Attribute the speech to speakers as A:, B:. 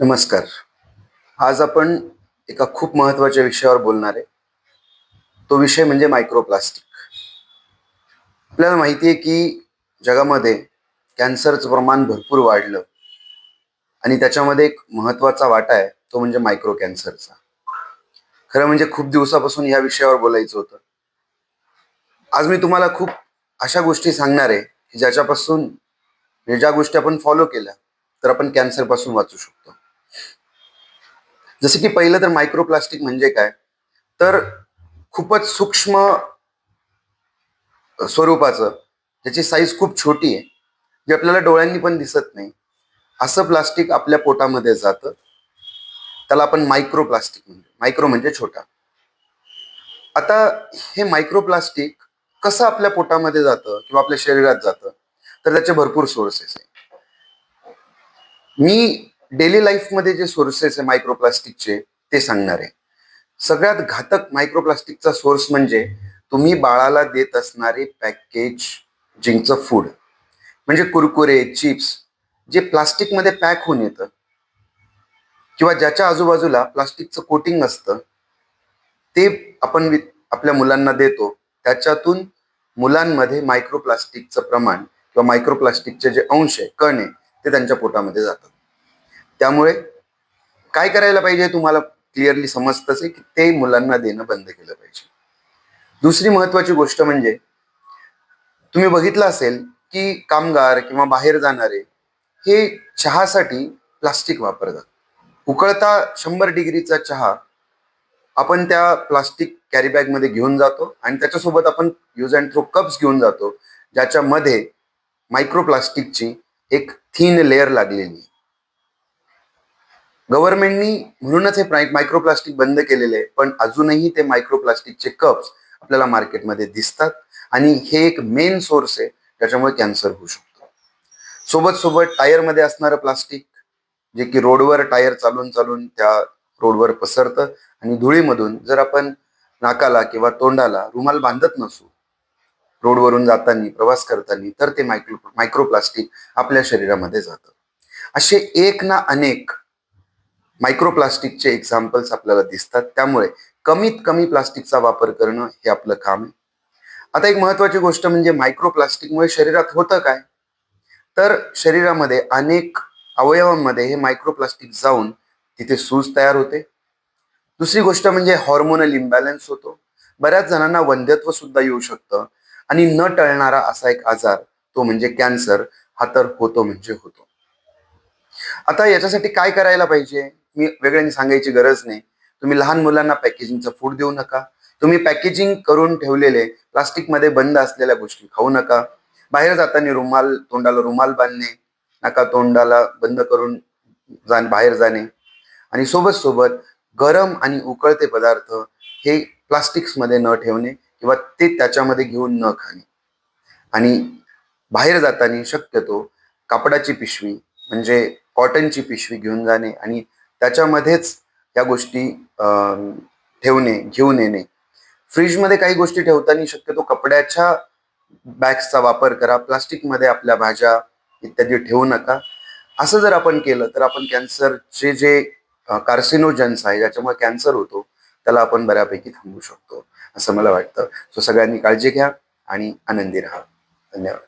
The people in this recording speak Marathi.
A: नमस्कार. आज आपण एका खूप महत्त्वाच्या विषयावर बोलणार आहे. तो विषय म्हणजे मायक्रोप्लास्टिक आपल्याला माहिती आहे की जगामध्ये कॅन्सरचं प्रमाण भरपूर वाढलं. आणि त्याच्यामध्ये एक महत्त्वाचा वाटा आहे तो म्हणजे मायक्रो कॅन्सरचा खरं म्हणजे खूप दिवसापासून या विषयावर बोलायचं होतं. आज मी तुम्हाला खूप अशा गोष्टी सांगणार आहे की ज्याच्यापासून ज्या गोष्टी आपण फॉलो केल्या तर आपण कॅन्सरपासून वाचू शकतो. जसं की पहिलं तर मायक्रोप्लास्टिक म्हणजे काय? तर खूपच सूक्ष्म स्वरूपाचं ज्याची साईज खूप छोटी आहे जे आपल्याला डोळ्यांनी पण दिसत नाही. असं प्लास्टिक आपल्या पोटामध्ये जातं. त्याला आपण मायक्रो प्लास्टिक म्हणतो. मायक्रो म्हणजे छोटा. आता हे मायक्रो प्लास्टिक कसं आपल्या पोटामध्ये जातं किंवा आपल्या शरीरात जातं? तर त्याचे भरपूर सोर्सेस आहे. मी डेली लाईफमध्ये जे सोर्सेस आहे मायक्रोप्लास्टिकचे ते सांगणार. आहे सगळ्यात घातक मायक्रोप्लास्टिकचा सोर्स म्हणजे तुम्ही बाळाला देत असणारे पॅकेज जिंकचं फूड. म्हणजे कुरकुरे चिप्स जे प्लास्टिकमध्ये पॅक होऊन येतं. किंवा ज्याच्या आजूबाजूला प्लास्टिकचं कोटिंग असतं ते आपण आपल्या मुलांना देतो. त्याच्यातून मुलांमध्ये मायक्रोप्लास्टिकचं प्रमाण किंवा मायक्रोप्लास्टिकचे जे अंश आहे कण आहे ते त्यांच्या पोटामध्ये जातात. त्यामुळे काय करायला पाहिजे तुम्हाला क्लिअरली समजतंच आहे की ते मुलांना देणं बंद केलं पाहिजे. दुसरी महत्वाची गोष्ट म्हणजे तुम्ही बघितलं असेल की कामगार किंवा बाहेर जाणारे हे चहासाठी प्लास्टिक वापरतात. उकळता शंभर डिग्रीचा चहा आपण त्या प्लास्टिक कॅरीबॅगमध्ये मध्ये घेऊन जातो आणि त्याच्यासोबत आपण यूज अँड थ्रो कप्स घेऊन जातो ज्याच्यामध्ये मायक्रोप्लास्टिकची एक थीन लेअर लागलेली आहे. गव्हर्नमेंटनी म्हणूनच हे प्राय- मायक्रोप्लास्टिक बंद केलेले आहे. पण अजूनही ते मायक्रोप्लास्टिकचे कप्स आपल्याला मार्केटमध्ये दिसतात. आणि हे एक मेन सोर्स आहे. त्याच्यामुळे कॅन्सर होऊ शकतो. सोबत सोबत टायरमध्ये असणारं प्लास्टिक जे की रोडवर टायर चालून चालून त्या रोडवर पसरतं. आणि धुळीमधून जर आपण नाकाला किंवा तोंडाला रुमाल बांधत नसू रोडवरून जाताना प्रवास करताना तर ते मायक्रो मायक्रोप्लास्टिक आपल्या शरीरामध्ये जातं. असे एक ना अनेक मायक्रोप्लास्टिकचे एक्झाम्पल्स आपल्याला दिसतात. त्यामुळे कमीत कमी प्लास्टिकचा वापर करणं हे आपलं काम आहे. आता एक महत्वाची गोष्ट म्हणजे मायक्रोप्लास्टिकमुळे शरीरात होतं काय? तर शरीरामध्ये अनेक अवयवांमध्ये हे मायक्रोप्लास्टिक जाऊन तिथे सूज तयार होते. दुसरी गोष्ट म्हणजे हॉर्मोनल इम्बॅलन्स होतो. बऱ्याच जणांना वंध्यत्व सुद्धा येऊ शकतं आणि न टळणारा असा एक आजार तो म्हणजे कॅन्सर हा तर होतो म्हणजे होतो. आता याच्यासाठी काय करायला पाहिजे? मी वेगळ्यांनी सांगायची गरज नाही. तुम्ही लहान मुलांना पॅकेजिंगचं फूड देऊ नका. तुम्ही पॅकेजिंग करून ठेवलेले प्लास्टिकमध्ये बंद असलेल्या गोष्टी खाऊ नका. बाहेर जाताना रुमाल तोंडाला रुमाल बांधणे नका तोंडाला बंद करून जा बाहेर जाणे. आणि सोबत सोबत गरम आणि उकळते पदार्थ हे प्लास्टिक्समध्ये न ठेवणे किंवा ते त्याच्यामध्ये घेऊन न खाणे. आणि बाहेर जाताना शक्यतो कापडाची पिशवी म्हणजे कॉटनची पिशवी घेऊन जाणे आणि त्याच्यामध्येच या गोष्टी ठेवणे घेऊन येणे फ्रीजमध्ये काही गोष्टी ठेवताना शक्यतो कपड्याच्या बॅग्सचा वापर करा प्लास्टिकमध्ये आपल्या भाज्या इत्यादी ठेवू नका. असं जर आपण केलं तर आपण कॅन्सरचे जे कार्सिनोजन्स आहे ज्याच्यामुळे कॅन्सर होतो त्याला आपण बऱ्यापैकी थांबू शकतो असं मला वाटतं. सो सगळ्यांनी काळजी घ्या आणि आनंदी राहा. धन्यवाद.